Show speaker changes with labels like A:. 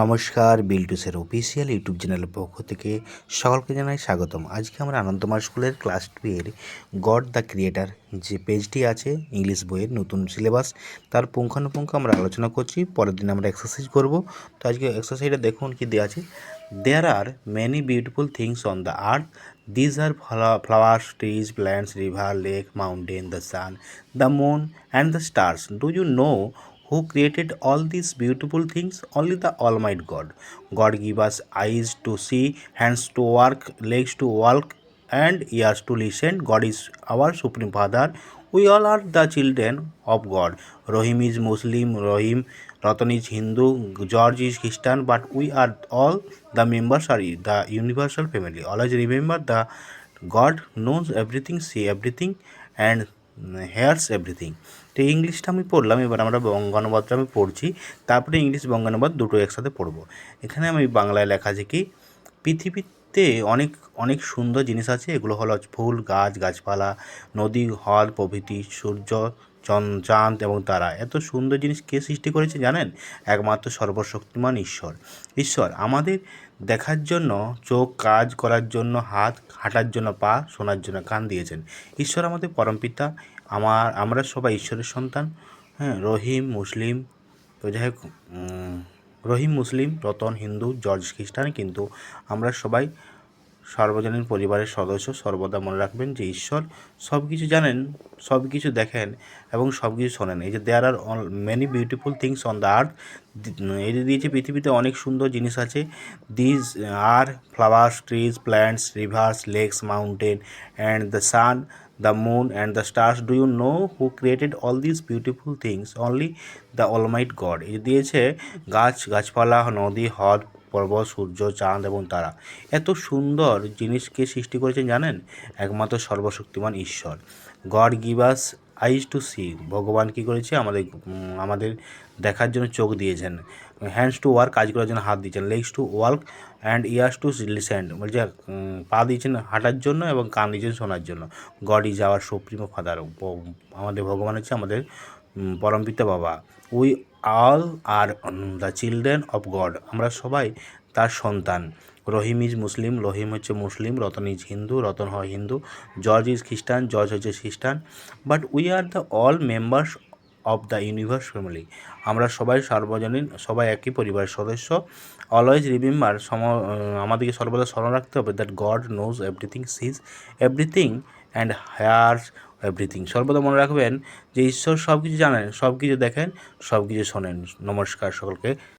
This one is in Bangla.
A: নমস্কার বিলটুসের অফিসিয়াল ইউটিউব চ্যানেলের পক্ষ থেকে সকলকে জানাই স্বাগতম আজকে আমরা আনন্দমার স্কুলের ক্লাস টুয়ের গড দ্য ক্রিয়েটার যে পেজটি আছে ইংলিশ বইয়ের নতুন সিলেবাস তার পুঙ্খানুপুঙ্খ আমরা আলোচনা করছি পরের দিন আমরা এক্সারসাইজ করব তো আজকে এক্সারসাইজটা দেখুন কি দেওয়া আছে there are many beautiful things on the earth these are flowers trees plants river lake mountain the sun the moon and the stars do you know Who created all these beautiful things? Only the Almighty God. God give us eyes to see, hands to work, legs to walk, and ears to listen. God is our Supreme Father. We all are the children of God. Rohim is Muslim, Ratan is Hindu, George is Christian, but we are all the members are the universal family. Always remember the God knows everything, see everything, and hears everything. তো ইংলিশটা আমি পড়লাম এবার আমরা বঙ্গানুবাদটা আমি পড়ছি তারপরে ইংলিশ বঙ্গানুবাদ দুটো একসাথে পড়বো এখানে আমি বাংলায় লেখা আছে কি পৃথিবীতে অনেক অনেক সুন্দর জিনিস আছে এগুলো হলো ফুল গাছ গাছপালা নদী হল প্রভৃতি সূর্য চাঁদ এবং তারা এত সুন্দর জিনিস কে সৃষ্টি করেছে জানেন একমাত্র সর্বশক্তিমান ঈশ্বর ঈশ্বর আমাদের দেখার জন্য চোখ কাজ করার জন্য হাত হাঁটার জন্য পা শোনার জন্য কান দিয়েছেন ঈশ্বর আমাদের পরমপিতা আমার আমরা সবাই ঈশ্বরের সন্তান হ্যাঁ রহিম মুসলিম যাই হোক রহিম মুসলিম রতন হিন্দু জর্জ খ্রিস্টান কিন্তু আমরা সবাই সর্বজনীন পরিবারের সদস্য সর্বদা মনে রাখবেন যে ঈশ্বর সব কিছু জানেন সব কিছু দেখেন এবং সব কিছু শোনেন এই যে there are all many beautiful things on the earth এই যে দিয়েছে পৃথিবীতে অনেক সুন্দর জিনিস আছে these are flowers trees plants rivers lakes mountain and the sun the moon and the the do you know who created all this beautiful things only the almighty God god দিয়েছে গাছ গাছপালা নদী হ্রদ পর্বত সূর্য চাঁদ এবং তারা এত সুন্দর জিনিসকে সৃষ্টি করেছেন জানেন একমাত্র সর্বশক্তিমান ঈশ্বর God gives eyes to see ভগবান কী করেছে আমাদের আমাদের দেখার জন্য চোখ দিয়েছেন হ্যান্ডস টু ওয়ার্ক কাজ করার জন্য হাত দিয়েছেন legs to work and ears to listen বলছে পা দিয়েছেন হাঁটার জন্য এবং কান দিয়েছেন শোনার জন্য God is our supreme father আমাদের ভগবান হচ্ছে আমাদের পরমপিতা বাবা we all are the children of God আমরা সবাই তার সন্তান রহিম ইজ মুসলিম রহিম হচ্ছে মুসলিম রতন ইজ হিন্দু রতন হয় হিন্দু জর্জ ইজ খ্রিস্টান জর্জ হচ্ছে খ্রিস্টান but we are the all members of the universe family আমরা সবাই সর্বজনীন সবাই একই পরিবারের সদস্য অলওয়েজ রিমেম্বার সম আমাদেরকে সর্বদা স্মরণ রাখতে হবে that God knows everything sees everything and hears everything সর্বদা মনে রাখবেন যে ঈশ্বর সব কিছু জানেন সব কিছু দেখেন সব কিছু শোনেন নমস্কার সকলকে